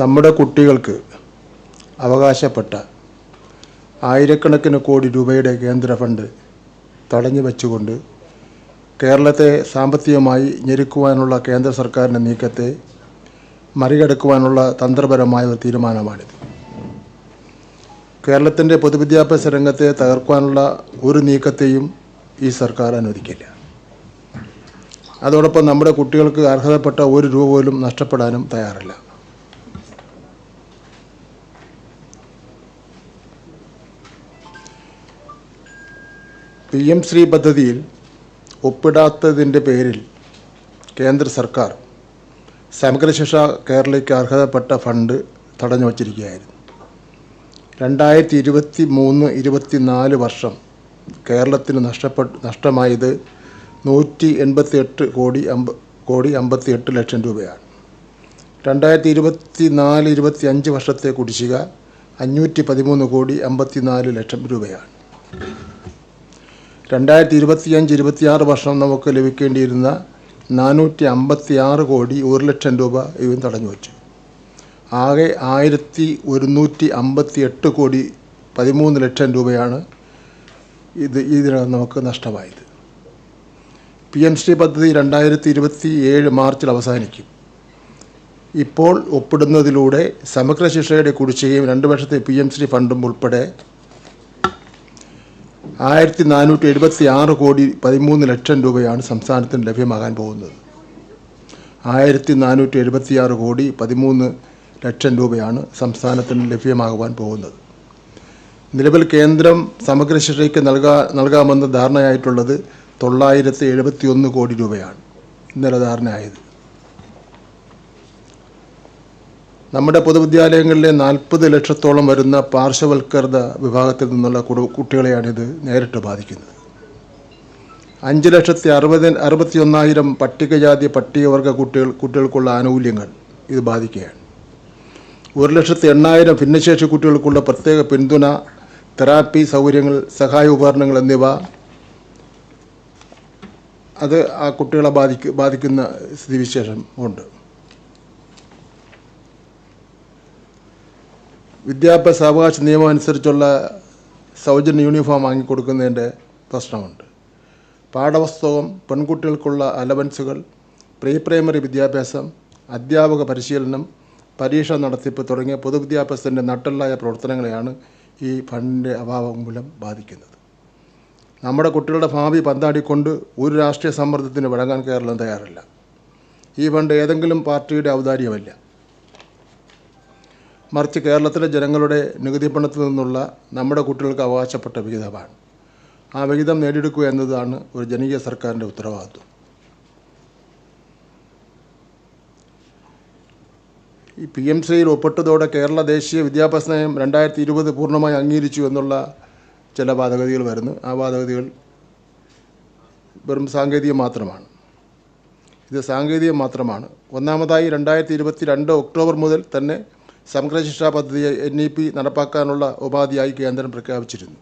നമ്മുടെ കുട്ടികൾക്ക് അവകാശപ്പെട്ട ആയിരക്കണക്കിന് കോടി രൂപയുടെ കേന്ദ്ര ഫണ്ട് തടഞ്ഞു വെച്ചുകൊണ്ട് കേരളത്തെ സാമ്പത്തികമായി ഞെരുക്കുവാനുള്ള കേന്ദ്ര സർക്കാരിന്റെ നീക്കത്തെ മറികടക്കുവാനുള്ള തന്ത്രപരമായ ഒരു തീരുമാനമാണിത്. കേരളത്തിന്റെ പൊതുവിദ്യാഭ്യാസ രംഗത്തെ തകർക്കുവാനുള്ള ഒരു നീക്കത്തെയും ഈ സർക്കാർ അനുവദിക്കില്ല. അതോടൊപ്പം നമ്മുടെ കുട്ടികൾക്ക് അർഹതപ്പെട്ട ഒരു രൂപ പോലും നഷ്ടപ്പെടാനും തയ്യാറല്ല. പി എം ശ്രീ പദ്ധതിയിൽ ഒപ്പിടാത്തതിന്റെ പേരിൽ കേന്ദ്ര സർക്കാർ സമഗ്രശിക്ഷ കേരളയ്ക്ക് അർഹതപ്പെട്ട ഫണ്ട് തടഞ്ഞു വച്ചിരിക്കുകയായിരുന്നു. രണ്ടായിരത്തി ഇരുപത്തി മൂന്ന് ഇരുപത്തി നാല് വർഷം കേരളത്തിന് നഷ്ടപ്പെട്ട് നഷ്ടമായത് നൂറ്റി എൺപത്തി എട്ട് കോടി അമ്പ കോടി അമ്പത്തി എട്ട് ലക്ഷം രൂപയാണ്. രണ്ടായിരത്തി ഇരുപത്തി നാല് ഇരുപത്തി അഞ്ച് വർഷത്തെ കുടിശ്ശിക അഞ്ഞൂറ്റി പതിമൂന്ന് കോടി അമ്പത്തി നാല് ലക്ഷം രൂപയാണ്. രണ്ടായിരത്തി ഇരുപത്തിയഞ്ച് ഇരുപത്തിയാറ് വർഷം നമുക്ക് ലഭിക്കേണ്ടിയിരുന്ന നാനൂറ്റി അമ്പത്തി ആറ് കോടി ഒരു ലക്ഷം രൂപ ഇവൻ തടഞ്ഞു വച്ചു. ആകെ ആയിരത്തി ഒരുന്നൂറ്റി അമ്പത്തി എട്ട് കോടി പതിമൂന്ന് ലക്ഷം രൂപയാണ് ഇത് ഇതിനകം നമുക്ക് നഷ്ടമായത്. പി എം ശ്രീ പദ്ധതി രണ്ടായിരത്തി ഇരുപത്തി ഏഴ് മാർച്ചിൽ അവസാനിക്കും. ഇപ്പോൾ ഒപ്പിടുന്നതിലൂടെ സമഗ്ര ശിക്ഷയുടെ കുടിശ്ശികയും രണ്ട് വർഷത്തെ പി എം ശ്രീ ഫണ്ടും ഉൾപ്പെടെ ആയിരത്തി നാനൂറ്റി എഴുപത്തി ആറ് കോടി പതിമൂന്ന് ലക്ഷം രൂപയാണ് സംസ്ഥാനത്തിന് ലഭ്യമാകാൻ പോകുന്നത്. ആയിരത്തി നാനൂറ്റി എഴുപത്തി ആറ് കോടി പതിമൂന്ന് ലക്ഷം രൂപയാണ് സംസ്ഥാനത്തിന് ലഭ്യമാകുവാൻ പോകുന്നത്. നിലവിൽ കേന്ദ്രം സമഗ്ര ശിക്ഷയ്ക്ക് നൽകാ നൽകാമെന്ന് ധാരണയായിട്ടുള്ളത് തൊള്ളായിരത്തി എഴുപത്തി ഒന്ന് കോടി രൂപയാണ് ഇന്നലെ ധാരണയായത്. നമ്മുടെ പൊതുവിദ്യാലയങ്ങളിലെ നാൽപ്പത് ലക്ഷത്തോളം വരുന്ന പാർശ്വവൽക്കൃത വിഭാഗത്തിൽ നിന്നുള്ള കുടു കുട്ടികളെയാണിത് നേരിട്ട് ബാധിക്കുന്നത്. അഞ്ച് ലക്ഷത്തി അറുപത് അറുപത്തി ഒന്നായിരം പട്ടികജാതി പട്ടികവർഗ കുട്ടികൾ കുട്ടികൾക്കുള്ള ആനുകൂല്യങ്ങൾ ഇത് ബാധിക്കുകയാണ്. ഒരു ലക്ഷത്തി എണ്ണായിരം ഭിന്നശേഷി കുട്ടികൾക്കുള്ള പ്രത്യേക പിന്തുണ തെറാപ്പി സൗകര്യങ്ങൾ സഹായ ഉപകരണങ്ങൾ എന്നിവ അത് ആ കുട്ടികളെ ബാധിക്ക ബാധിക്കുന്ന സ്ഥിതിവിശേഷം ഉണ്ട്. വിദ്യാഭ്യാസ അവകാശ നിയമം അനുസരിച്ചുള്ള സൗജന്യ യൂണിഫോം വാങ്ങിക്കൊടുക്കുന്നതിന്റെ പ്രശ്നമുണ്ട്. പാഠപുസ്തകം പെൺകുട്ടികൾക്കുള്ള അലവൻസുകൾ പ്രീ പ്രൈമറി വിദ്യാഭ്യാസം അധ്യാപക പരിശീലനം പരീക്ഷ നടത്തിപ്പ് തുടങ്ങിയ പൊതുവിദ്യാഭ്യാസത്തിന്റെ നട്ടലായ പ്രവർത്തനങ്ങളെയാണ് ഈ ഫണ്ടിന്റെ അഭാവം മൂലം ബാധിക്കുന്നത്. നമ്മുടെ കുട്ടികളുടെ ഭാവി പന്താടിക്കൊണ്ട് ഒരു രാഷ്ട്രീയ സമ്മർദ്ദത്തിന് വഴങ്ങാൻ കേരളം തയ്യാറല്ല. ഈ ഫണ്ട് ഏതെങ്കിലും പാർട്ടിയുടെ ഔദാര്യമല്ല. മറിച്ച് കേരളത്തിലെ ജനങ്ങളുടെ നികുതി പണത്തിൽ നിന്നുള്ള നമ്മുടെ കുട്ടികൾക്ക് അവകാശപ്പെട്ട വിഹിതമാണ്. ആ വിഹിതം നേടിയെടുക്കുക എന്നതാണ് ഒരു ജനകീയ സർക്കാരിന്റെ ഉത്തരവാദിത്വം. ഈ പി എം സിയിൽ ഒപ്പിട്ടതോടെ കേരള ദേശീയ വിദ്യാഭ്യാസ നയം രണ്ടായിരത്തി ഇരുപത് പൂർണമായി അംഗീകരിച്ചു എന്നുള്ള ചില വാദഗതികൾ വരുന്നു. ആ വാദഗതികൾ വെറും സാങ്കേതികം മാത്രമാണ്. ഇത് സാങ്കേതികം മാത്രമാണ്. ഒന്നാമതായി രണ്ടായിരത്തി ഇരുപത്തി രണ്ട് ഒക്ടോബർ മുതൽ തന്നെ സമഗ്ര ശിക്ഷാ പദ്ധതിയെ എൻ ഇ പി നടപ്പാക്കാനുള്ള ഉപാധിയായി കേന്ദ്രം പ്രഖ്യാപിച്ചിരുന്നു.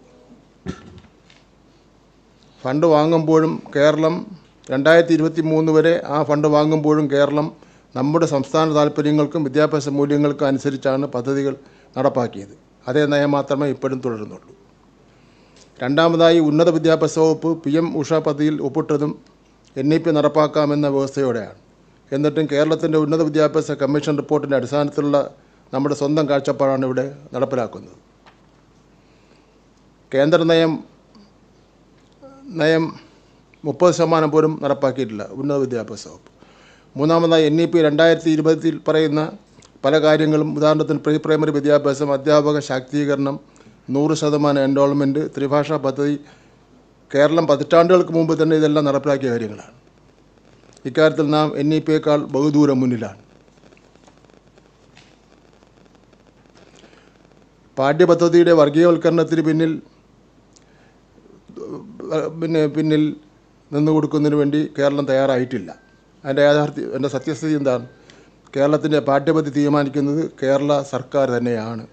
ഫണ്ട് വാങ്ങുമ്പോഴും കേരളം രണ്ടായിരത്തി ഇരുപത്തി മൂന്ന് വരെ ആ ഫണ്ട് വാങ്ങുമ്പോഴും കേരളം നമ്മുടെ സംസ്ഥാന താല്പര്യങ്ങൾക്കും വിദ്യാഭ്യാസ മൂല്യങ്ങൾക്കും അനുസരിച്ചാണ് പദ്ധതികൾ നടപ്പാക്കിയത്. അതേ നയം മാത്രമേ ഇപ്പോഴും തുടരുന്നുള്ളൂ. രണ്ടാമതായി ഉന്നത വിദ്യാഭ്യാസ വകുപ്പ് പി എം ഉഷ പദ്ധതിയിൽ ഒപ്പിട്ടതും എൻ ഇ പി നടപ്പാക്കാമെന്ന വ്യവസ്ഥയോടെയാണ്. എന്നിട്ടും കേരളത്തിന്റെ ഉന്നത വിദ്യാഭ്യാസ കമ്മീഷൻ റിപ്പോർട്ടിന്റെ അടിസ്ഥാനത്തിലുള്ള നമ്മുടെ സ്വന്തം കാഴ്ചപ്പാടാണ് ഇവിടെ നടപ്പിലാക്കുന്നത്. കേന്ദ്ര നയം നയം മുപ്പത് ശതമാനം പോലും നടപ്പാക്കിയിട്ടില്ല. ഉന്നത വിദ്യാഭ്യാസ വകുപ്പ്. മൂന്നാമതായി എൻ ഇ പി രണ്ടായിരത്തി ഇരുപതിൽ പറയുന്ന പല കാര്യങ്ങളും ഉദാഹരണത്തിന് പ്രീ പ്രൈമറി വിദ്യാഭ്യാസം അധ്യാപക ശാക്തീകരണം നൂറ് ശതമാനം എൻറോൾമെന്റ് ത്രിഭാഷാ പദ്ധതി കേരളം പതിറ്റാണ്ടുകൾക്ക് മുമ്പ് തന്നെ ഇതെല്ലാം നടപ്പിലാക്കിയ കാര്യങ്ങളാണ്. ഇക്കാര്യത്തിൽ നാം എൻ ഇ പിയേക്കാൾ ബഹുദൂരം മുന്നിലാണ്. പാഠ്യപദ്ധതിയുടെ വർഗീയവൽക്കരണത്തിന് പിന്നിൽ പിന്നെ പിന്നിൽ നിന്നു കൊടുക്കുന്നതിന് വേണ്ടി കേരളം തയ്യാറായിട്ടില്ല. അതിന്റെ യാഥാർത്ഥ്യ എന്റെ സത്യസ്ഥിതി എന്താണ്? കേരളത്തിന്റെ പാഠ്യപദ്ധതി തീരുമാനിക്കുന്നത് കേരള സർക്കാർ തന്നെയാണ്.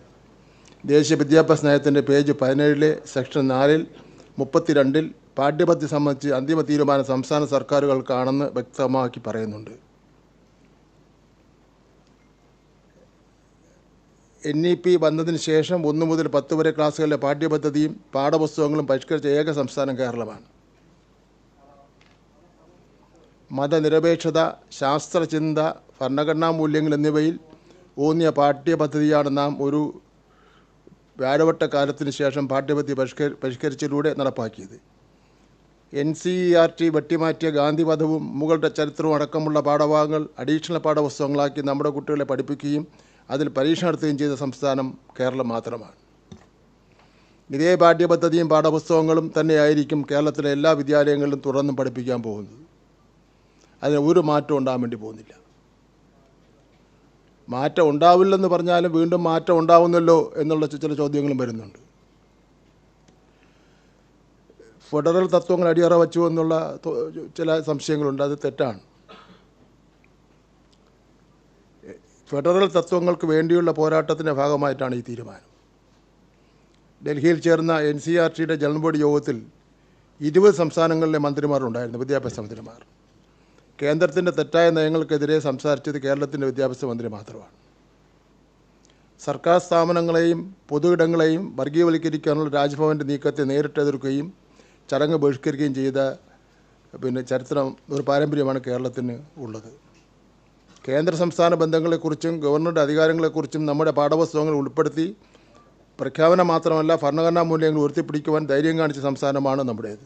ദേശീയ വിദ്യാഭ്യാസ നയത്തിന്റെ പേജ് പതിനേഴിലെ സെക്ഷൻ നാലിൽ മുപ്പത്തിരണ്ടിൽ പാഠ്യപദ്ധതി സംബന്ധിച്ച് അന്തിമ തീരുമാനം സംസ്ഥാന സർക്കാരുകൾക്കാണെന്ന് വ്യക്തമാക്കി പറയുന്നുണ്ട്. എൻ ഇ പി വന്നതിന് ശേഷം ഒന്ന് മുതൽ പത്ത് വരെ ക്ലാസ്സുകളിലെ പാഠ്യപദ്ധതിയും പാഠപുസ്തകങ്ങളും പരിഷ്കരിച്ച ഏക സംസ്ഥാനം കേരളമാണ്. മതനിരപേക്ഷത ശാസ്ത്രചിന്ത ഭരണഘടനാ മൂല്യങ്ങൾ എന്നിവയിൽ ഊന്നിയ പാഠ്യപദ്ധതിയാണ് നാം ഒരു വ്യാഴവട്ട കാലത്തിന് ശേഷം പാഠ്യപദ്ധതി പരിഷ്കരി പരിഷ്കരിച്ചതിലൂടെ നടപ്പാക്കിയത്. N C E R T വെട്ടിമാറ്റിയ ഗാന്ധിവധവും മുകളുടെ ചരിത്രവും അടക്കമുള്ള പാഠഭാഗങ്ങൾ അഡീഷണൽ പാഠപുസ്തകങ്ങളാക്കി നമ്മുടെ കുട്ടികളെ പഠിപ്പിക്കുകയും അതിൽ പരീക്ഷ നടത്തുകയും ചെയ്ത സംസ്ഥാനം കേരളം മാത്രമാണ്. ഇതേ പാഠ്യപദ്ധതിയും പാഠപുസ്തകങ്ങളും തന്നെയായിരിക്കും കേരളത്തിലെ എല്ലാ വിദ്യാലയങ്ങളിലും തുടർന്നും പഠിപ്പിക്കാൻ പോകുന്നത്. അതിന് ഒരു മാറ്റം ഉണ്ടാകാൻ വേണ്ടി പോകുന്നില്ല. മാറ്റം ഉണ്ടാവില്ലെന്ന് പറഞ്ഞാലും വീണ്ടും മാറ്റം ഉണ്ടാവുന്നല്ലോ എന്നുള്ള ചില ചോദ്യങ്ങളും വരുന്നുണ്ട്. ഫെഡറൽ തത്വങ്ങൾ അടിയറ വച്ചു എന്നുള്ള ചില സംശയങ്ങളുണ്ട്. അത് തെറ്റാണ്. ഫെഡറൽ തത്വങ്ങൾക്ക് വേണ്ടിയുള്ള പോരാട്ടത്തിന്റെ ഭാഗമായിട്ടാണ് ഈ തീരുമാനം. ഡൽഹിയിൽ ചേർന്ന എൻ സി ആർ ടിയുടെ ജനറൽ ബോഡി യോഗത്തിൽ ഇരുപത് സംസ്ഥാനങ്ങളിലെ മന്ത്രിമാരുണ്ടായിരുന്നു വിദ്യാഭ്യാസ മന്ത്രിമാർ. കേന്ദ്രത്തിന്റെ തെറ്റായ നയങ്ങൾക്കെതിരെ സംസാരിച്ചത് കേരളത്തിന്റെ വിദ്യാഭ്യാസ മന്ത്രി മാത്രമാണ്. സർക്കാർ സ്ഥാപനങ്ങളെയും പൊതു ഇടങ്ങളെയും വർഗീയവൽക്കരിക്കാനുള്ള രാജ്ഭവന്റെ നീക്കത്തെ നേരിട്ട് എതിർക്കുകയും ചടങ്ങ് ബഹിഷ്കരിക്കുകയും ചെയ്ത പിന്നെ ചരിത്രം ഒരു പാരമ്പര്യമാണ് കേരളത്തിന് ഉള്ളത്. കേന്ദ്ര സംസ്ഥാന ബന്ധങ്ങളെക്കുറിച്ചും ഗവർണറുടെ അധികാരങ്ങളെക്കുറിച്ചും നമ്മുടെ പാഠപുസ്തകങ്ങൾ ഉൾപ്പെടുത്തി പ്രഖ്യാപനം മാത്രമല്ല ഭരണഘടനാ മൂല്യങ്ങൾ ഉയർത്തിപ്പിടിക്കുവാൻ ധൈര്യം കാണിച്ച സംസ്ഥാനമാണ് നമ്മുടേത്.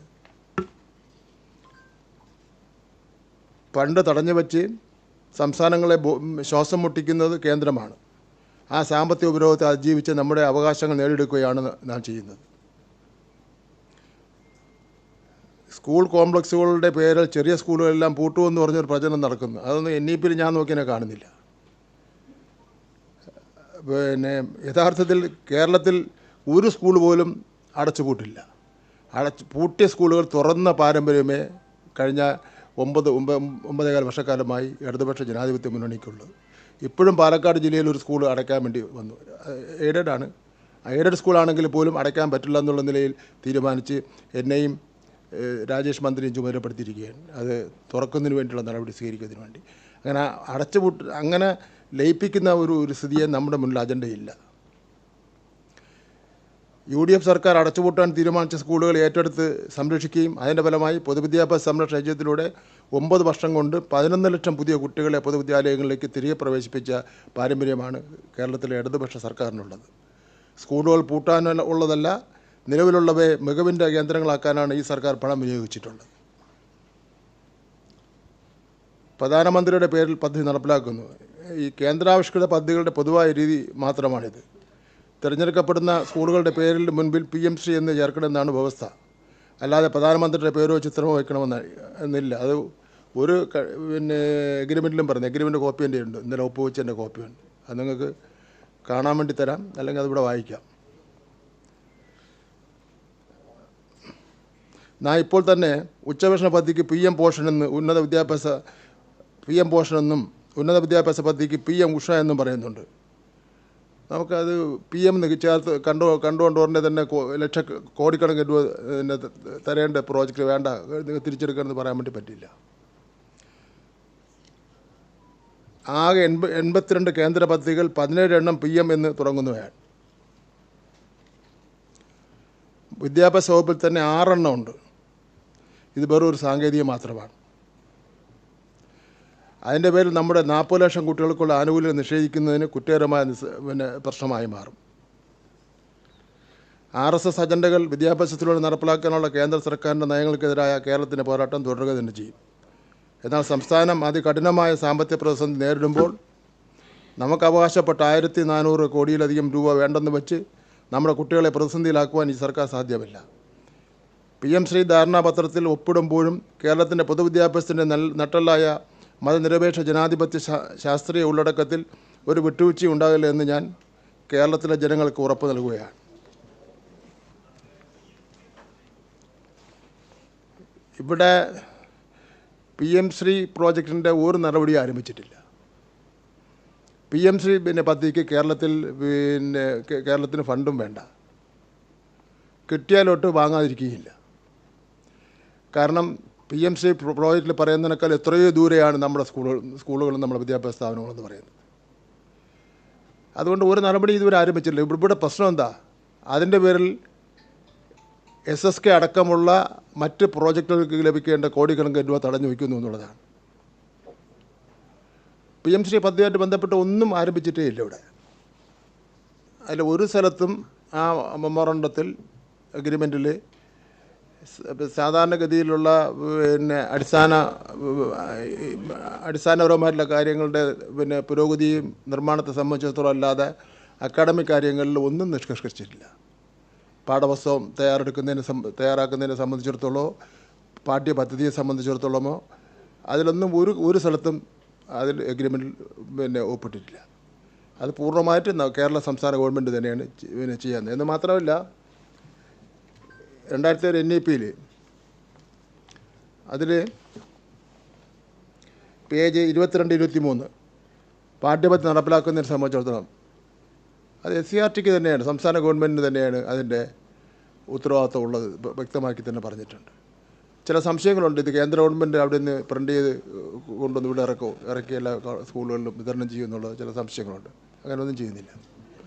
പണ്ട് തടഞ്ഞു വച്ച് സംസ്ഥാനങ്ങളെ ശ്വാസം മുട്ടിക്കുന്നത് കേന്ദ്രമാണ്. ആ സാമ്പത്തിക ഉപരോധത്തെ അതിജീവിച്ച് നമ്മുടെ അവകാശങ്ങൾ നേടിയെടുക്കുകയാണ് നാം ചെയ്യുന്നത്. സ്കൂൾ കോംപ്ലക്സുകളുടെ പേരിൽ ചെറിയ സ്കൂളുകളെല്ലാം പൂട്ടുമെന്ന് പറഞ്ഞൊരു പ്രചരണം നടക്കുന്നു. അതൊന്നും എൻ ഇ പിയിൽ ഞാൻ നോക്കിയാൽ കാണുന്നില്ല. പിന്നെ യഥാർത്ഥത്തിൽ കേരളത്തിൽ ഒരു സ്കൂൾ പോലും അടച്ചുപൂട്ടില്ല അടച്ച് പൂട്ടിയ സ്കൂളുകൾ തുറന്ന പാരമ്പര്യമേ കഴിഞ്ഞ ഒമ്പത് ഒമ്പ ഒമ്പതേകാല വർഷക്കാലമായി ഇടതുപക്ഷ ജനാധിപത്യ മുന്നണിക്കുള്ളത്. ഇപ്പോഴും പാലക്കാട് ജില്ലയിൽ ഒരു സ്കൂൾ അടയ്ക്കാൻ വേണ്ടി വന്നു. എയ്ഡഡ് ആണ് എയ്ഡഡ് സ്കൂളാണെങ്കിൽ പോലും അടയ്ക്കാൻ പറ്റില്ല എന്നുള്ള നിലയിൽ തീരുമാനിച്ച് എന്നെയും രാജേഷ് മന്ത്രിയും ചുമതലപ്പെടുത്തിയിരിക്കുകയാണ് അത് തുറക്കുന്നതിന് വേണ്ടിയുള്ള നടപടി സ്വീകരിക്കുന്നതിന് വേണ്ടി. അങ്ങനെ അടച്ചുപൂട്ട് അങ്ങനെ ലയിപ്പിക്കുന്ന ഒരു ഒരു സ്ഥിതിയെ നമ്മുടെ മുന്നിൽ അജണ്ടയില്ല. യു ഡി എഫ് സർക്കാർ അടച്ചുപൂട്ടാൻ തീരുമാനിച്ച സ്കൂളുകൾ ഏറ്റെടുത്ത് സംരക്ഷിക്കുകയും അതിന്റെ ഫലമായി പൊതുവിദ്യാഭ്യാസ സംരക്ഷണ യജ്ഞത്തിലൂടെ ഒമ്പത് വർഷം കൊണ്ട് പതിനൊന്ന് ലക്ഷം പുതിയ കുട്ടികളെ പൊതുവിദ്യാലയങ്ങളിലേക്ക് തിരികെ പ്രവേശിപ്പിച്ച പാരമ്പര്യമാണ് കേരളത്തിലെ ഇടതുപക്ഷ സർക്കാരിനുള്ളത്. സ്കൂളുകൾ പൂട്ടാൻ ഉള്ളതല്ല നിലവിലുള്ളവയെ മികവിന്റെ കേന്ദ്രങ്ങളാക്കാനാണ് ഈ സർക്കാർ പണം വിനിയോഗിച്ചിട്ടുള്ളത്. പ്രധാനമന്ത്രിയുടെ പേരിൽ പദ്ധതി നടപ്പിലാക്കുന്നു. ഈ കേന്ദ്രാവിഷ്കൃത പദ്ധതികളുടെ പൊതുവായ രീതി മാത്രമാണിത്. തിരഞ്ഞെടുക്കപ്പെടുന്ന സ്കൂളുകളുടെ പേരിൽ മുൻപിൽ പി എം സി എന്ന് ചേർക്കണമെന്നാണ് വ്യവസ്ഥ. അല്ലാതെ പ്രധാനമന്ത്രിയുടെ പേരോ ചിത്രമോ വയ്ക്കണമെന്ന് എന്നില്ല. അത് ഒരു പിന്നെ എഗ്രിമെന്റിലും പറഞ്ഞു എഗ്രിമെന്റ് കോപ്പി എന്റെ ഉണ്ട് ഇന്നലെ ഒപ്പുവെച്ചതിന്റെ കോപ്പിയുണ്ട് അത് നിങ്ങൾക്ക് കാണാൻ വേണ്ടി തരാം. അല്ലെങ്കിൽ അതിവിടെ വായിക്കാം. ഞാൻ ഇപ്പോൾ തന്നെ ഉച്ചഭക്ഷണ പദ്ധതിക്ക് പി എം പോഷൻ എന്ന് ഉന്നത വിദ്യാഭ്യാസ പി എം പോഷൻ എന്നും ഉന്നത വിദ്യാഭ്യാസ പദ്ധതിക്ക് പി എം ഉഷ എന്നും പറയുന്നുണ്ട്. നമുക്കത് പി എം ചേർത്ത് കണ്ടു കണ്ടുകൊണ്ട് ഉടനെ തന്നെ ലക്ഷ കോടിക്കണക്കിന് രൂപ പിന്നെ തരേണ്ട പ്രോജക്റ്റ് വേണ്ട തിരിച്ചെടുക്കണമെന്ന് പറയാൻ വേണ്ടി പറ്റില്ല ആകെ എൺപ എൺപത്തിരണ്ട് കേന്ദ്ര പദ്ധതികൾ പതിനേഴ് എണ്ണം പി എം എന്ന് തുടങ്ങുന്നവയാണ്. വിദ്യാഭ്യാസ വകുപ്പിൽ തന്നെ ആറെണ്ണം ഉണ്ട്. ഇത് വെറും ഒരു സാങ്കേതികം മാത്രമാണ്. അതിന്റെ പേരിൽ നമ്മുടെ നാൽപ്പത് ലക്ഷം കുട്ടികൾക്കുള്ള ആനുകൂല്യം നിഷേധിക്കുന്നതിന് കുറ്റകരമായ പിന്നെ പ്രശ്നമായി മാറും. ആർ എസ് എസ് അജണ്ടകൾ വിദ്യാഭ്യാസത്തിലൂടെ നടപ്പിലാക്കാനുള്ള കേന്ദ്ര സർക്കാരിന്റെ നയങ്ങൾക്കെതിരായ കേരളത്തിന്റെ പോരാട്ടം തുടരുക തന്നെ ചെയ്യും. എന്നാൽ സംസ്ഥാനം അതികഠിനമായ സാമ്പത്തിക പ്രതിസന്ധി നേരിടുമ്പോൾ നമുക്ക് അവകാശപ്പെട്ട ആയിരത്തി നാനൂറ് കോടിയിലധികം രൂപ വേണ്ടെന്ന് വെച്ച് നമ്മുടെ കുട്ടികളെ പ്രതിസന്ധിയിലാക്കുവാൻ ഈ സർക്കാർ സാധ്യമല്ല. പി എം ശ്രീ ധാരണാപത്രത്തിൽ ഒപ്പിടുമ്പോഴും കേരളത്തിന്റെ പൊതുവിദ്യാഭ്യാസത്തിന്റെ നൽ നട്ടലായ മതനിരപേക്ഷ ജനാധിപത്യ ശാസ്ത്രീയ ഉള്ളടക്കത്തിൽ ഒരു വിട്ടുവീഴ്ച ഉണ്ടാകില്ല എന്ന് ഞാൻ കേരളത്തിലെ ജനങ്ങൾക്ക് ഉറപ്പ് നൽകുകയാണ്. ഇവിടെ പി എം ശ്രീ പ്രോജക്റ്റിന്റെ ഒരു നടപടി ആരംഭിച്ചിട്ടില്ല. പി എം ശ്രീ പിന്നെ പദ്ധതിക്ക് കേരളത്തിൽ പിന്നെ കേരളത്തിന് ഫണ്ടും വേണ്ട. കിട്ടിയാലോട്ട് വാങ്ങാതിരിക്കുകയില്ല. കാരണം പി എം സി പ്രോജക്റ്റിൽ പറയുന്നതിനേക്കാൾ എത്രയോ ദൂരെയാണ് നമ്മുടെ സ്കൂളുകൾ സ്കൂളുകളും നമ്മുടെ വിദ്യാഭ്യാസ സ്ഥാപനങ്ങളെന്ന് പറയുന്നത്. അതുകൊണ്ട് ഒരു നടപടി ഇതുവരെ ആരംഭിച്ചിട്ടില്ല. ഇവിടെ പ്രശ്നം എന്താ? അതിന്റെ പേരിൽ എസ് എസ് കെ അടക്കമുള്ള മറ്റ് പ്രോജക്റ്റുകൾക്ക് ലഭിക്കേണ്ട കോടിക്കണക്കിന് രൂപ തടഞ്ഞു വയ്ക്കുന്നു എന്നുള്ളതാണ്. പി എം ശ്രീ പദ്ധതിയായിട്ട് ബന്ധപ്പെട്ട് ഒന്നും ആരംഭിച്ചിട്ടേ ഇല്ല ഇവിടെ. അതിൽ ഒരു സ്ഥലത്തും ആ മെമ്മോറണ്ടത്തിൽ അഗ്രിമെന്റിൽ സാധാരണഗതിയിലുള്ള പിന്നെ അടിസ്ഥാന അടിസ്ഥാനപരമായിട്ടുള്ള കാര്യങ്ങളുടെ പിന്നെ പുരോഗതിയും നിർമ്മാണത്തെ സംബന്ധിച്ചിടത്തോളം അല്ലാതെ അക്കാഡമിക് കാര്യങ്ങളിൽ ഒന്നും നിഷ്കർഷിച്ചിട്ടില്ല. പാഠപുസ്തകം തയ്യാറെടുക്കുന്നതിന് തയ്യാറാക്കുന്നതിനെ സംബന്ധിച്ചിടത്തോളമോ പാഠ്യപദ്ധതിയെ സംബന്ധിച്ചിടത്തോളമോ അതിലൊന്നും ഒരു ഒരു സ്ഥലത്തും അതിൽ എഗ്രിമെന്റിൽ പിന്നെ ഒപ്പിട്ടിട്ടില്ല. അത് പൂർണമായിട്ടും കേരള സംസ്ഥാന ഗവൺമെന്റ് തന്നെയാണ് പിന്നെ ചെയ്യുന്നത് എന്ന് മാത്രമല്ല രണ്ടായിരത്തി ഏഴ് എൻ ഇ പിയിൽ അതിൽ പേജ് ഇരുപത്തിരണ്ട് ഇരുപത്തി മൂന്ന് പാഠ്യപദ്ധതി നടപ്പിലാക്കുന്നതിനെ സംബന്ധിച്ചിടത്തോളം അത് എസ് സി ആർ ടിക്ക് തന്നെയാണ് സംസ്ഥാന ഗവൺമെന്റിന് തന്നെയാണ് അതിന്റെ ഉത്തരവാദിത്വം ഉള്ളത് വ്യക്തമാക്കി തന്നെ പറഞ്ഞിട്ടുണ്ട്. ചില സംശയങ്ങളുണ്ട് ഇത് കേന്ദ്ര ഗവൺമെന്റ് അവിടെ നിന്ന് പ്രിന്റ് ചെയ്ത് കൊണ്ടുവന്ന് ഇവിടെ ഇറക്കുമോ ഇറക്കി എല്ലാ സ്കൂളുകളിലും വിതരണം ചെയ്യുമെന്നുള്ള ചില സംശയങ്ങളുണ്ട്. അങ്ങനെയൊന്നും ചെയ്യുന്നില്ല.